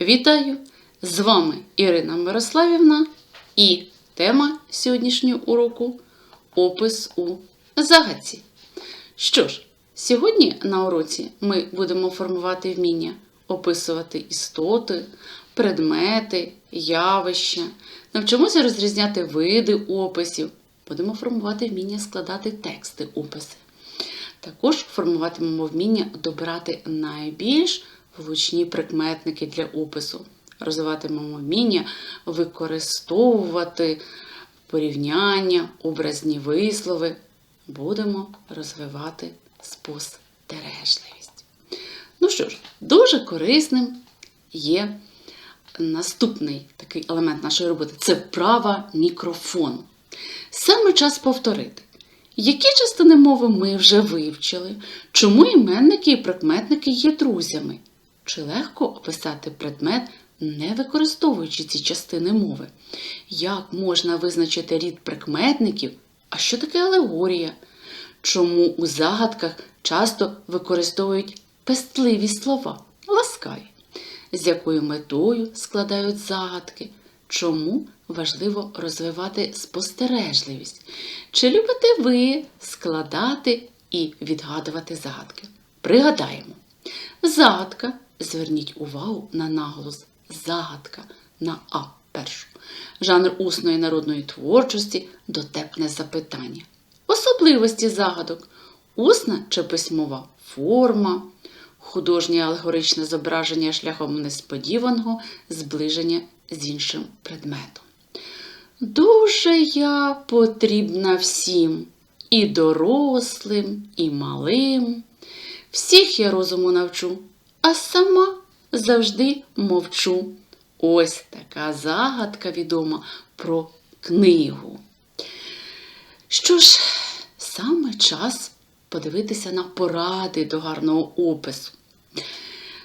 Вітаю! З вами Ірина Мирославівна і тема сьогоднішнього уроку опис у загадці. Що ж, сьогодні на уроці ми будемо формувати вміння описувати істоти, предмети, явища, навчимося розрізняти види описів, будемо формувати вміння складати тексти описи. Також формуватимемо вміння добирати найбільш влучні прикметники для опису. Розвиватимемо вміння використовувати порівняння, образні вислови. Будемо розвивати спостережливість. Ну що ж, дуже корисним є наступний такий елемент нашої роботи це вправа мікрофону. Саме час повторити. Які частини мови ми вже вивчили? Чому іменники і прикметники є друзями? Чи легко описати предмет, не використовуючи ці частини мови? Як можна визначити рід прикметників? А що таке алегорія? Чому у загадках часто використовують пестливі слова, ласкаві? З якою метою складають загадки? Чому важливо розвивати спостережливість? Чи любите ви складати і відгадувати загадки? Пригадаємо. Загадка. Зверніть увагу на наголос загадка на А першу. Жанр усної народної творчості дотепне запитання. Особливості загадок. Усна чи письмова форма, художнє алегоричне зображення шляхом несподіваного зближення з іншим предметом. Дуже я потрібна всім, і дорослим, і малим. Всіх я розуму навчу, а сама завжди мовчу. Ось така загадка відома про книгу. Що ж, саме час подивитися на поради до гарного опису.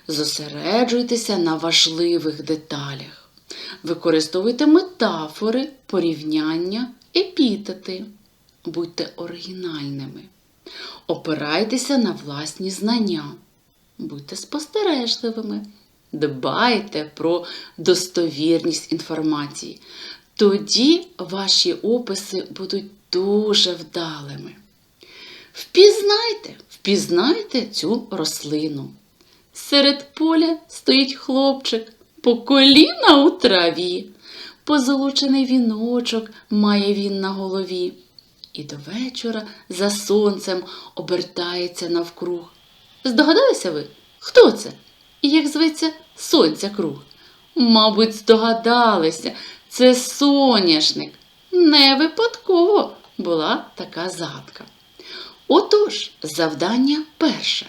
Зосереджуйтеся на важливих деталях. Використовуйте метафори, порівняння, епітети. Будьте оригінальними. Опирайтеся на власні знання. Будьте спостережливими. Дбайте про достовірність інформації. Тоді ваші описи будуть дуже вдалими. Впізнайте, впізнайте цю рослину. Серед поля стоїть хлопчик, по коліна у траві, позолочений віночок має він на голові. І до вечора за сонцем обертається навкруг. Здогадалися ви, хто це? І як зветься сонця круг? Мабуть, здогадалися, це соняшник. Не випадково була така загадка. Отож, завдання перше.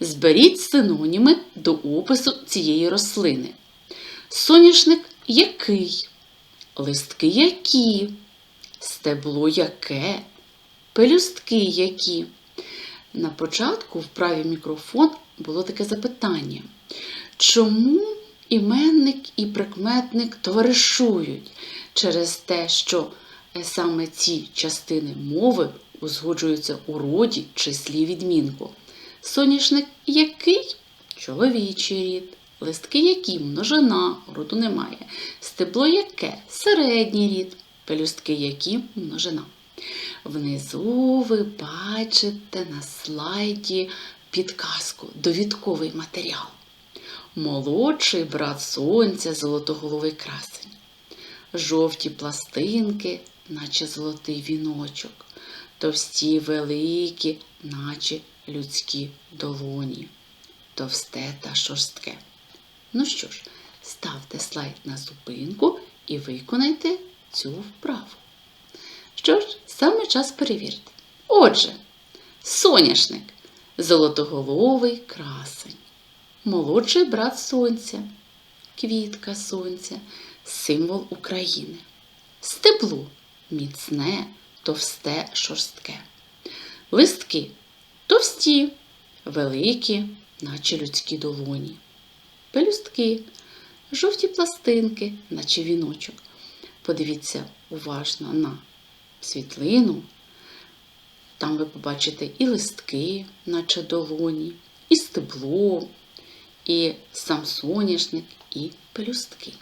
Зберіть синоніми до опису цієї рослини. Соняшник який? Листки які? Стебло яке? Пелюстки які? На початку в праві мікрофон було таке запитання. Чому іменник і прикметник товаришують через те, що саме ці частини мови узгоджуються у роді числі відмінку? Соняшник який? Чоловічий рід. Листки які множина, роду немає. Стебло яке? Середній рід. Пелюстки які множина. Внизу ви бачите на слайді підказку, довідковий матеріал. Молодший брат сонця, золотоголовий красень. Жовті пластинки, наче золотий віночок, товсті великі, наче людські долоні, товсте та шорстке. Ну що ж, ставте слайд на зупинку і виконайте цю вправу. Саме час перевірити. Отже, соняшник золотоголовий красень, молодший брат сонця, квітка сонця, символ України, стебло міцне, товсте, шорстке, листки товсті, великі, наче людські долоні, пелюстки, жовті пластинки, наче віночок. Подивіться уважно на світлину. Там ви побачите і листки, наче долоні, і стебло, і сам соняшник, і пелюстки.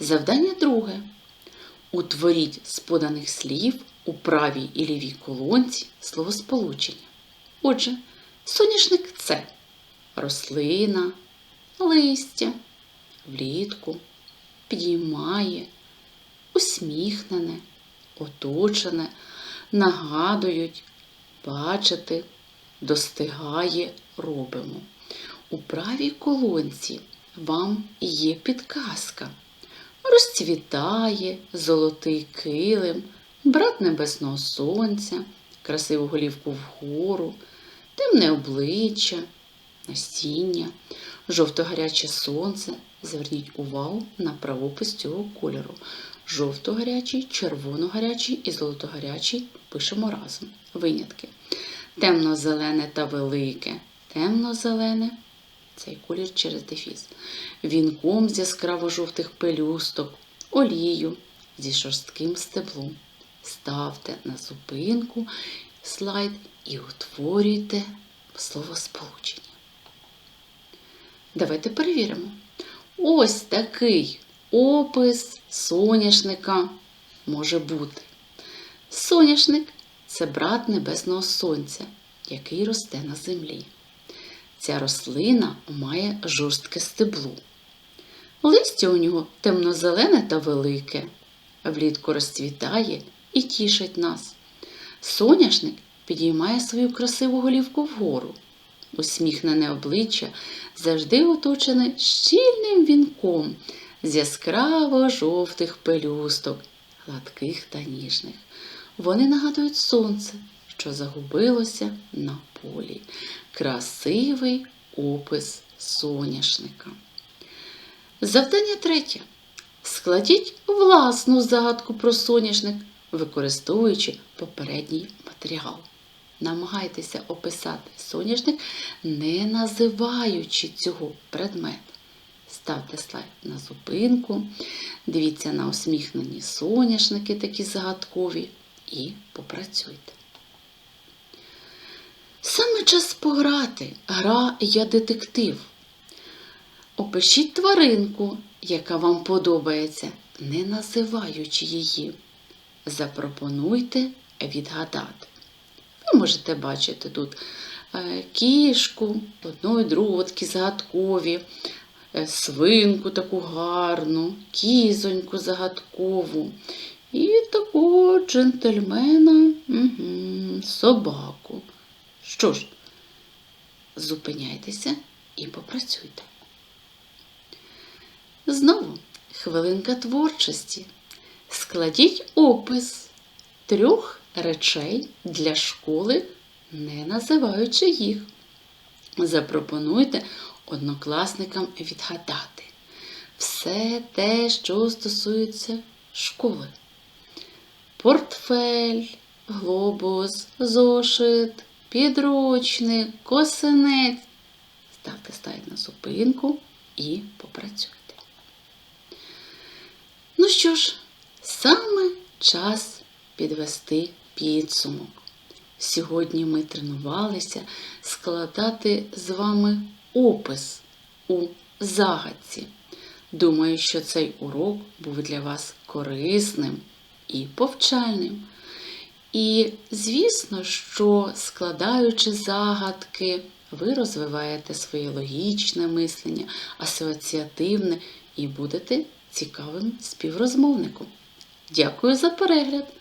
Завдання друге. Утворіть з поданих слів у правій і лівій колонці словосполучення. Отже, соняшник це рослина, листя, влітку, підіймає, усміхнене, оточене, нагадують, бачити, достигає, робимо. У правій колонці вам є підказка. Розцвітає золотий килим, брат небесного сонця, красиву голівку вгору, темне обличчя, насіння, жовто-гаряче сонце. Зверніть увагу на правопис цього кольору. Жовто-гарячий, червоно-гарячий і золото-гарячий пишемо разом. Винятки. Темно-зелене та велике. Темно-зелене цей колір через дефіс. Вінком з яскраво-жовтих пелюсток, олію зі шорстким стеблом. Ставте на зупинку слайд і утворюйте словосполучення. Давайте перевіримо. Ось такий опис соняшника може бути. Соняшник це брат Небесного Сонця, який росте на землі. Ця рослина має жорстке стебло. Листя у нього темно-зелене та велике, влітку розцвітає і тішить нас. Соняшник підіймає свою красиву голівку вгору. Усміхнене обличчя завжди оточене щільним вінком з яскраво жовтих пелюсток, гладких та ніжних. Вони нагадують сонце, що загубилося на полі. Красивий опис соняшника. Завдання третє. Складіть власну загадку про соняшник, використовуючи попередній матеріал. Намагайтеся описати соняшник, не називаючи цього предмета. Ставте слайд на зупинку, дивіться на усміхнені соняшники, такі загадкові, і попрацюйте. Саме час пограти. Гра я детектив. Опишіть тваринку, яка вам подобається, не називаючи її. Запропонуйте відгадати. Ви можете бачити тут е, кішку, одну і другу такі загадкові, е, свинку таку гарну, кізоньку загадкову. І такого джентльмена угу, собаку. Що ж, зупиняйтеся і попрацюйте. Знову хвилинка творчості. Складіть опис трьох речей для школи, не називаючи їх. Запропонуйте однокласникам відгадати все те, що стосується школи. Портфель, глобус, зошит, підручник, косинець. Ставте стають на зупинку і попрацюйте. Ну що ж, саме час підвести підсумок. Сьогодні ми тренувалися складати з вами опис у загадці. Думаю, що цей урок був для вас корисним і повчальним. І, звісно, що складаючи загадки, ви розвиваєте своє логічне мислення, асоціативне і будете цікавим співрозмовником. Дякую за перегляд!